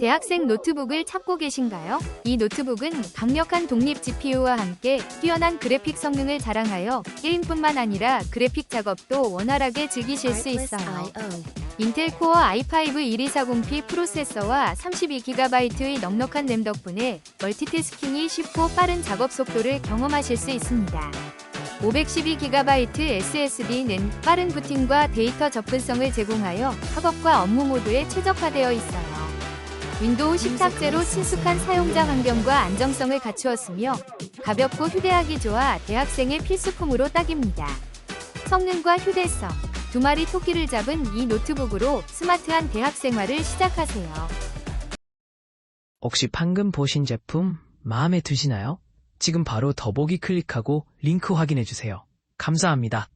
대학생 노트북을 찾고 계신가요? 이 노트북은 강력한 독립 GPU와 함께 뛰어난 그래픽 성능을 자랑하여 게임뿐만 아니라 그래픽 작업도 원활하게 즐기실 수 있어요. 인텔 코어 i5 1240p 프로세서와 32GB의 넉넉한 램 덕분에 멀티태스킹이 쉽고 빠른 작업 속도를 경험하실 수 있습니다. 512GB SSD는 빠른 부팅과 데이터 접근성을 제공하여 학업과 업무 모두에 최적화되어 있어요. 윈도우 10 탑재로 친숙한 사용자 환경과 안정성을 갖추었으며 가볍고 휴대하기 좋아 대학생의 필수품으로 딱입니다. 성능과 휴대성, 두 마리 토끼를 잡은 이 노트북으로 스마트한 대학 생활을 시작하세요. 혹시 방금 보신 제품 마음에 드시나요? 지금 바로 더보기 클릭하고 링크 확인해 주세요. 감사합니다.